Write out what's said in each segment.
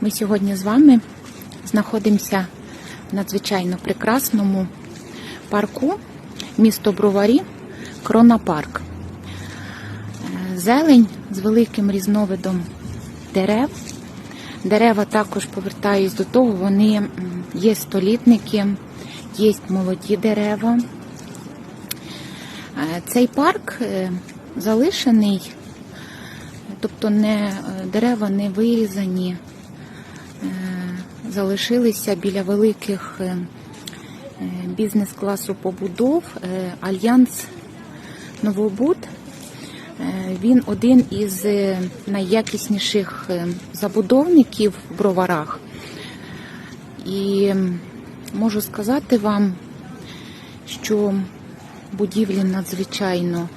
Ми сьогодні з вами знаходимося в надзвичайно прекрасному парку місто Броварі, Кронапарк. Е, Зелень з великим різновидом дерев. Дерева також повертаюсь до того, вони є столітники, є молоді дерева. Е, Цей парк е, залишений, тобто не, е, дерева не вирізані, залишилися біля великих е, е, бізнес-класу побудов. Е, Альянс Новобуд. Е, Він один із е, найякісніших е, забудовників в броварах. І можу сказати вам, що будівлі надзвичайно е,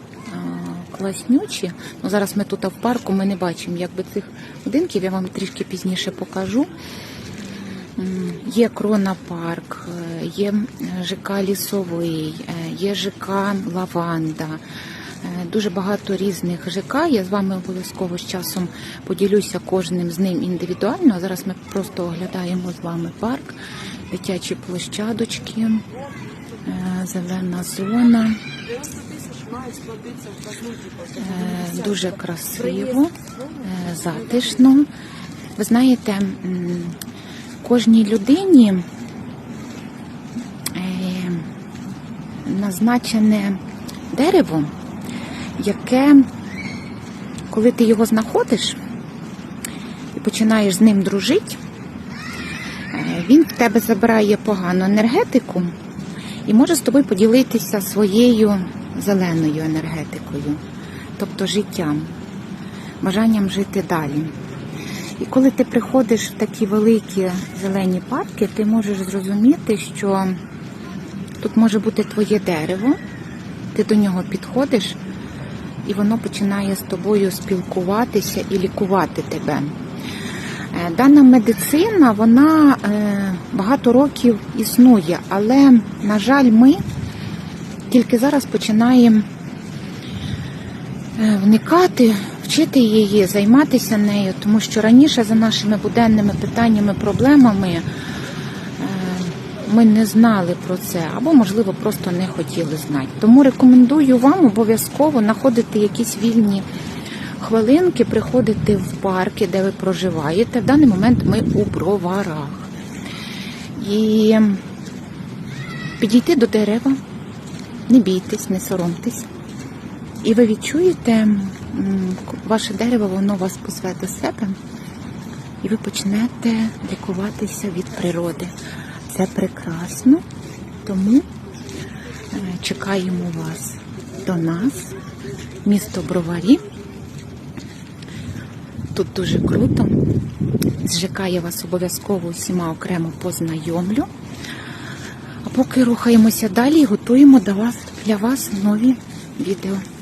класнючі. Ну, зараз ми тут в парку, ми не бачимо якби цих будинків, я вам трішки пізніше покажу. Є Крона парк, е, є ЖК Лісовий, е, є ЖК Лаванда. Е, Дуже багато різних ЖК. Я з вами обов'язково з часом поділюся кожним з ним індивідуально. Зараз ми просто оглядаємо з вами парк, дитячі площадочки, зелена зона. Е, Дуже красиво, е, затишно. Ви знаєте, кожній людині е, назначене дерево, яке, коли ти його знаходиш і починаєш з ним дружити, він в тебе забирає погану енергетику і може з тобою поділитися своєю зеленою енергетикою, тобто життям, бажанням жити далі. І коли ти приходиш в такі великі зелені парки, ти можеш зрозуміти, що тут може бути твоє дерево, ти до нього підходиш, і воно починає з тобою спілкуватися і лікувати тебе. Е, Дана медицина, вона е, багато років існує, але, на жаль, ми тільки зараз починаємо е, вникати, вчити її, займатися нею, тому що раніше за нашими буденними питаннями, проблемами ми не знали про це, або, можливо, просто не хотіли знати. Тому рекомендую вам обов'язково знаходити якісь вільні хвилинки, приходити в парки, де ви проживаєте. В даний момент ми у броварах. І підійти до дерева, не бійтесь, не соромтесь. І ви відчуєте, ваше дерево, воно вас позве до себе, і ви почнете лікуватися від природи. Це прекрасно, тому е, чекаємо вас до нас, місто Броварі. Тут дуже круто. З ЖК я вас обов'язково усіма окремо познайомлю. А поки рухаємося далі і готуємо для вас нові відео.